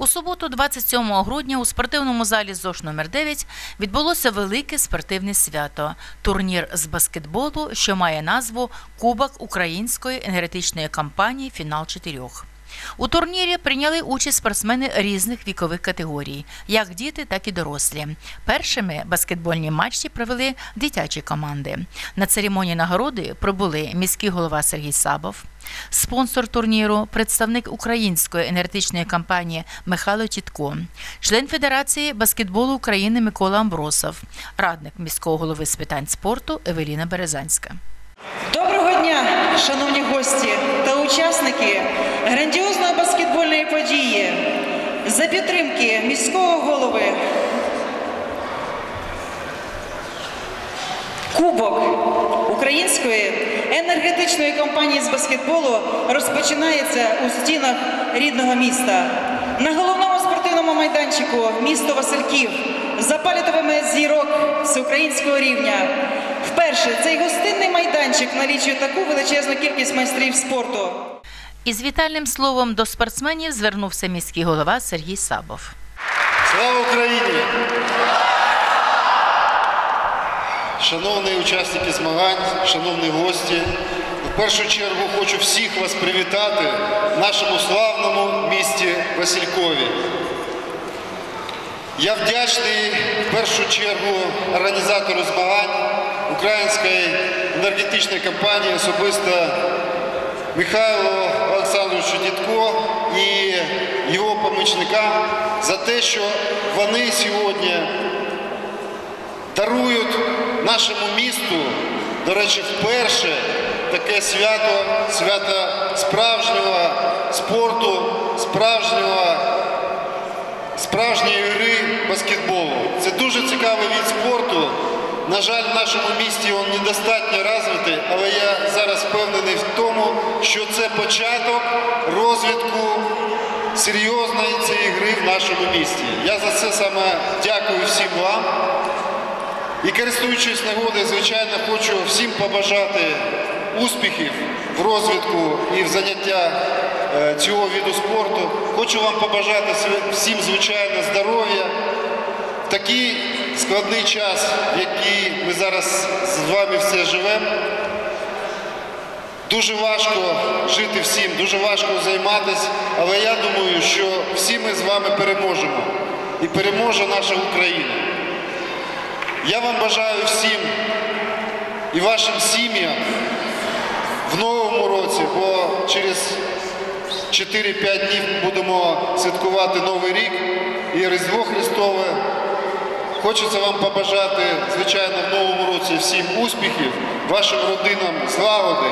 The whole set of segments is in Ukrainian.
У суботу, 27 грудня, у спортивному залі ЗОШ номер 9 відбулося велике спортивне свято турнір з баскетболу, що має назву Кубок Української енергетичної кампанії Фінал чотирьох. У турнірі прийняли участь спортсмени різних вікових категорій, як діти, так і дорослі. Першими баскетбольні матчі провели дитячі команди. На церемонії нагороди прибули міський голова Сергій Сабов, спонсор турніру, представник української енергетичної компанії Михайло Тітко, член Федерації баскетболу України Микола Амбросов, радник міського голови з питань спорту Евеліна Березанська. Доброго дня, шановні гості учасники грандіозної баскетбольної події за підтримки міського голови. Кубок Української енергетичної компанії з баскетболу розпочинається у стінах рідного міста. На головному спортивному майданчику місто Васильків за палітовими зірок всеукраїнського рівня. Вперше цей гостинний майданчик налічує таку величезну кількість майстрів спорту. Із вітальним словом до спортсменів звернувся міський голова Сергій Сабов. Слава Україні! Шановні учасники змагань, шановні гості, в першу чергу хочу всіх вас привітати в нашому славному місті Василькові. Я вдячний в першу чергу організатору змагань Української енергетичної компанії, особисто Михайлу Олександровичу Дідко і його помічникам за те, що вони сьогодні дарують нашому місту, до речі, вперше таке свято, свято справжнього спорту, справжнього, справжньої гри баскетболу. Це дуже цікавий від спорту. На жаль, в нашому місті він недостатньо розвитий, але я зараз впевнений в тому, що це початок розвитку серйозної цієї гри в нашому місті. Я за це саме дякую всім вам. І користуючись нагодою, звичайно, хочу всім побажати успіхів в розвитку і в заняття е, цього виду спорту. Хочу вам побажати всім, звичайно, здоров'я в такий складний час, в який ми зараз з вами все живемо. Дуже важко жити всім, дуже важко займатися, але я думаю, що всі ми з вами переможемо. І переможе наша Україна. Я вам бажаю всім і вашим сім'ям в новому році, бо через 4-5 днів будемо святкувати Новий рік і Різдво Христове. Хочеться вам побажати, звичайно, в новому році всім успіхів, вашим родинам злагоди.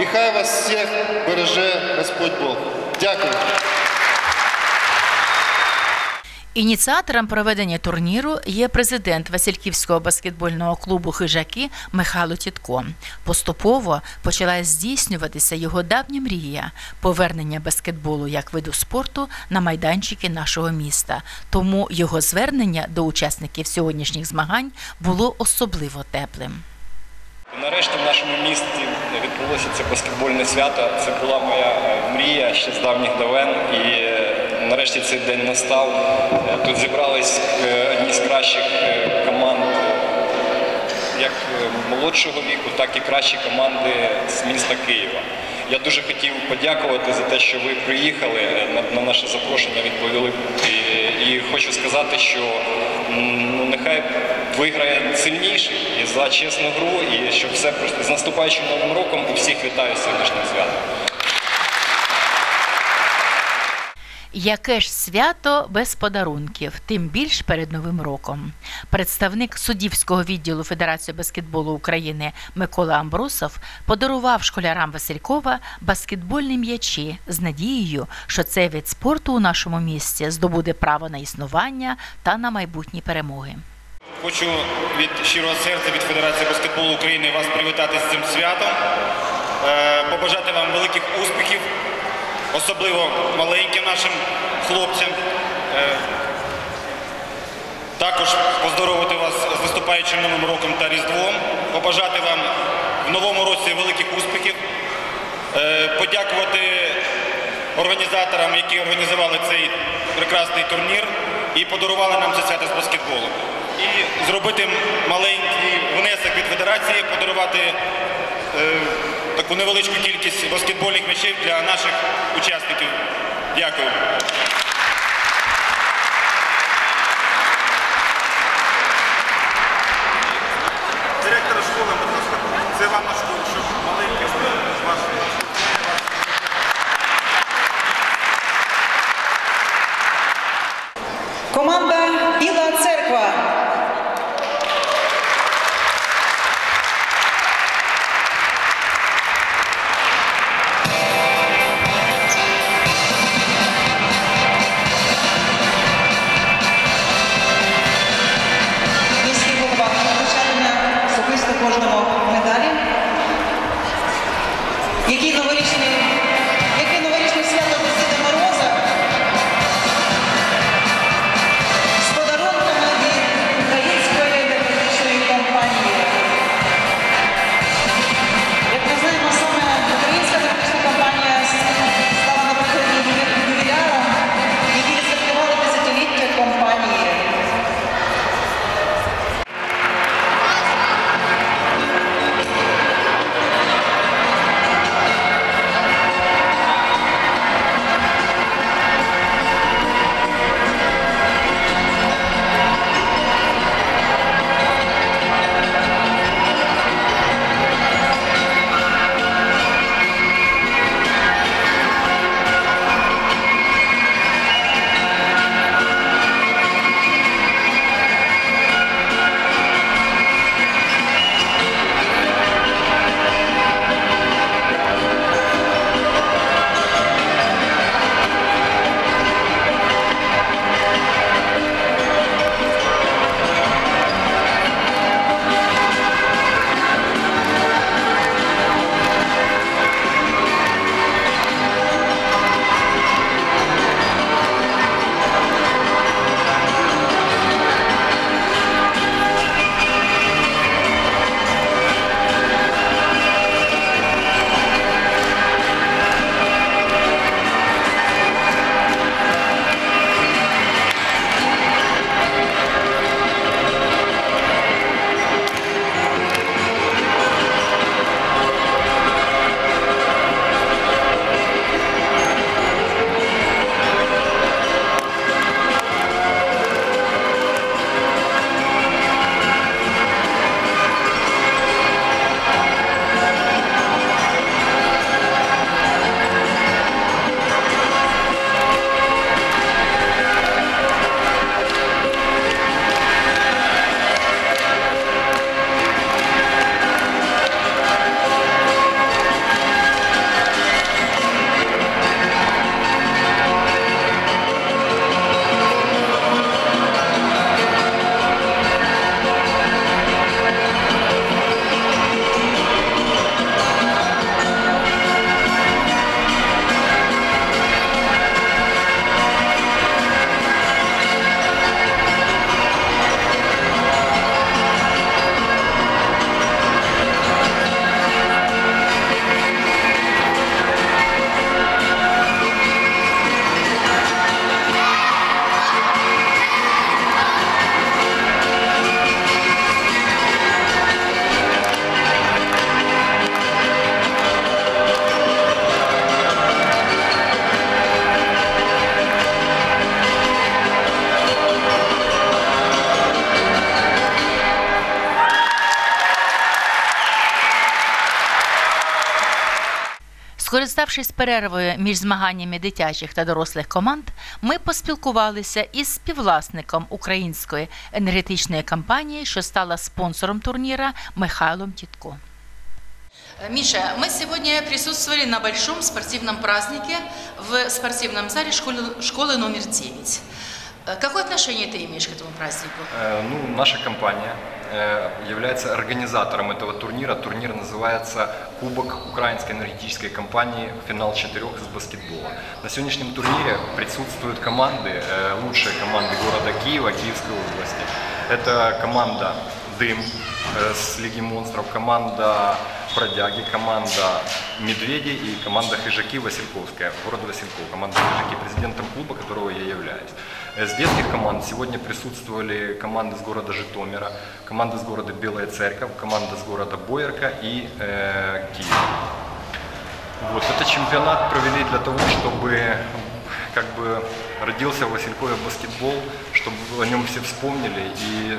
І хай вас всіх береже Господь Бог. Дякую. Ініціатором проведення турніру є президент Васильківського баскетбольного клубу Хижаки Михайло Тітко. Поступово почала здійснюватися його давня мрія повернення баскетболу як виду спорту на майданчики нашого міста. Тому його звернення до учасників сьогоднішніх змагань було особливо теплим. Нарешті в нашому місті відбулося це баскетбольне свято. Це була моя е, мрія ще з давніх давен. І е, нарешті цей день настав. Е, Тут зібрались е, одні з кращих е, команд як молодшого віку, так і кращі команди з міста Києва. Я дуже хотів подякувати за те, що ви приїхали на, на наше запрошення, відповіли. І хочу сказати, що ну, нехай виграє сильніший і за чесну гру, і щоб все просто з наступаючим новим роком і всіх вітаю з сьогоднішнім святом. Яке ж свято без подарунків, тим більш перед Новим роком. Представник суддівського відділу Федерації баскетболу України Микола Амбрусов подарував школярам Василькова баскетбольні м'ячі з надією, що цей вид спорту у нашому місті здобуде право на існування та на майбутні перемоги. Хочу від щирого серця від Федерації баскетболу України вас привітати з цим святом, Е, побажати вам великих успіхів, особливо маленьким нашим хлопцям. Е, Також поздоровити вас з наступаючим новим роком та Різдвом, побажати вам в новому році великих успіхів, Е, подякувати організаторам, які організували цей прекрасний турнір і подарували нам це свято з баскетболу. І зробити маленький внесок від федерації, подарувати таку невеличку кількість баскетбольних м'ячів для наших учасників. Дякую. Особисто медалі. Який новорічний, Скориставшись перервою між змаганнями дитячих та дорослих команд, ми поспілкувалися із співвласником української енергетичної компанії, що стала спонсором турніра Михайлом Тітко. Миша, мы сегодня присутствовали на большом спортивном празднике в спортивном зале школы, школы номер 9. Э, Какое отношение ты имеешь к этому празднику? Э, Ну, наша компания э, является организатором этого турнира. Турнир называется Кубок Украинской энергетической компании «Финал четырех» из баскетбола. На сегодняшнем турнире присутствуют команды, лучшие команды города Киева, Киевской области. Это команда Дым э, с Лиги Монстров, команда Бродяги, команда Медведи и команда Хижаки Васильковская, город Васильков, команда Хижаки, президентом клуба, которого я являюсь. Э, С детских команд сегодня присутствовали команды с города Житомира, команда с города Белая Церковь, команда с города Боярка и э, Киев. Вот, этот чемпионат провели для того, чтобы как бы родился в Василькове баскетбол, чтобы о нем все вспомнили, и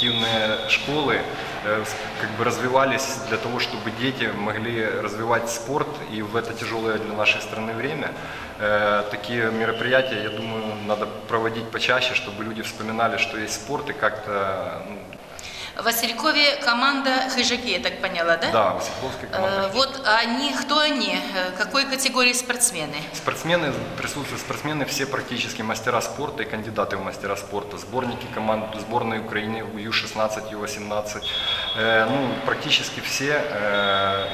спортивные школы э, как бы развивались для того, чтобы дети могли развивать спорт, и в это тяжелое для нашей страны время. Э, такие мероприятия, я думаю, надо проводить почаще, чтобы люди вспоминали, что есть спорт, и как-то, ну, Василькове команда «Хижаки», я так поняла, да? да, Васильковская команда. Э, Вот они, кто они? Э, Какой категории спортсмены? Спортсмены, присутствуют спортсмены, все практически мастера спорта и кандидаты в мастера спорта. Сборники команд сборной Украины Ю-16, Ю-18. Э, ну, практически все э,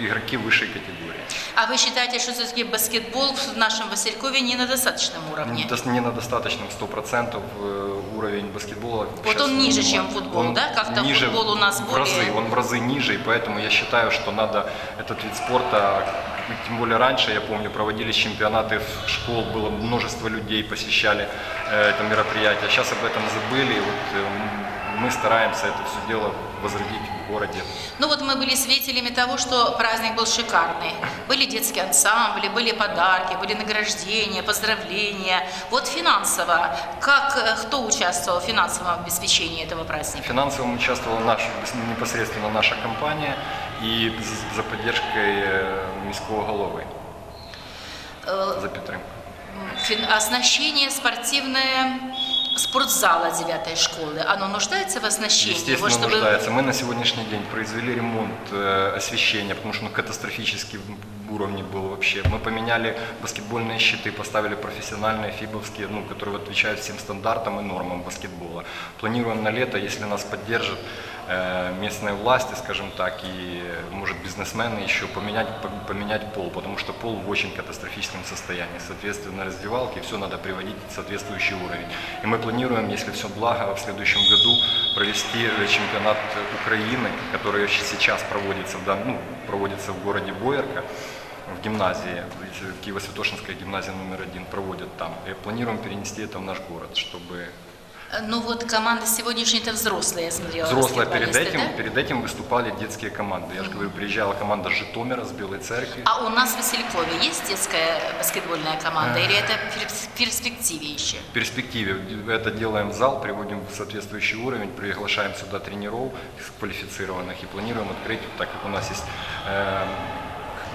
игроки высшей категории. А вы считаете, что все-таки баскетбол в нашем Василькове не на достаточном уровне? Дос- Не на достаточном 100% э, уровень баскетбола. Вот он ниже, чем футбол, Он да? Как-то ниже футбол у нас в более- разы, он в разы ниже, и поэтому я считаю, что надо этот вид спорта, тем более раньше, я помню, проводились чемпионаты в школ, было множество людей посещали э, это мероприятие. Сейчас об этом забыли, вот э, мы стараемся это все дело возродить в городе. Ну вот мы были свидетелями того, что праздник был шикарный. Были детские ансамбли, были подарки, были награждения, поздравления. Вот финансово, как, э, кто участвовал в финансовом обеспечении этого праздника? Финансово участвовала наша, непосредственно наша компания и за поддержкой э, міського голови, Э, за підтримку. фин- Оснащение спортивное спортзала девятой школы, оно нуждается в оснащении? Естественно, Вот чтобы- нуждается. Мы на сегодняшний день произвели ремонт э, освещения, потому что ну, катастрофический уровне был вообще. Мы поменяли баскетбольные щиты, поставили профессиональные фибовские, ну, которые отвечают всем стандартам и нормам баскетбола. Планируем на лето, если нас поддержат э, местные власти, скажем так, и, может, бизнесмены еще поменять, по- поменять пол, потому что пол в очень катастрофическом состоянии. Соответственно, раздевалки, все надо приводить в соответствующий уровень. И мы планируем, если все благо, в следующем году провести чемпионат Украины, который сейчас проводится в, ну, проводится в городе Боярка, в гимназии, Киево-Святошинская гимназия номер один проводят там. И планируем перенести это в наш город, чтобы Ну вот команда сегодняшняя-то взрослая, я смотрела. взрослые перед этим, да? перед этим выступали детские команды. Я же говорю, приезжала команда Житомира, с Белой Церкви. А у нас в Василькове есть детская баскетбольная команда или это в перс- в перспективе еще? В перспективе это делаем зал, приводим в соответствующий уровень, приглашаем сюда тренеров квалифицированных и планируем открыть, так как у нас есть э,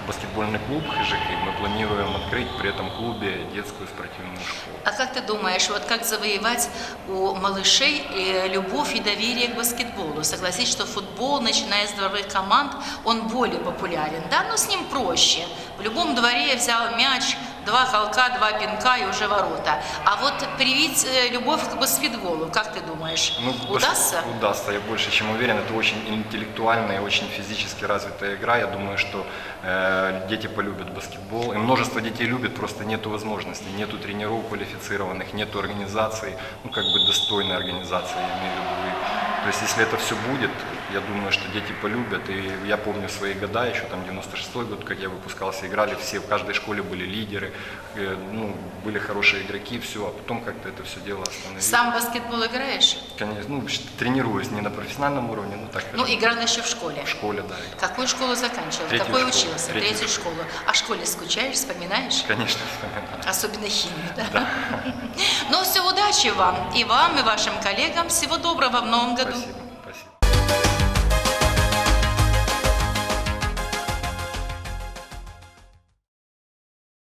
баскетбольный клуб Хижики, мы планируем открыть при этом клубе детскую спортивную школу. А как ты думаешь, вот как завоевать у малышей э, любовь и доверие к баскетболу? Согласись, что футбол, начиная с дворовых команд, он более популярен, да, но с ним проще. В любом дворе взял мяч, два холка, два пинка и уже ворота. А вот привить э, любовь к баскетболу, как ты думаешь, Ну, удастся? Удастся, я больше чем уверен. Это очень интеллектуальная, очень физически развитая игра. Я думаю, что э, дети полюбят баскетбол. И множество детей любят, просто нету возможностей, нету тренеров квалифицированных, нету организации, ну как бы достойной организации, я имею в виду. И, то есть если это все будет, я думаю, что дети полюбят. И я помню свои года, еще там 96-й год, как я выпускался, играли все, в каждой школе были лидеры, э, ну, были хорошие игроки, все, а потом как-то это все дело остановилось. Сам баскетбол играешь? Конечно, ну, тренируюсь не на профессиональном уровне, но так Ну, скажем, играл еще в школе. в школе, да. Какую школу заканчивал? Третью Какой школу. учился? Третью Третью школу. А в школе скучаешь, вспоминаешь? Конечно, вспоминаю. Особенно химию, да? Ну, все, удачи вам. И вам, и вашим коллегам. Всего доброго в новом году. Спасибо.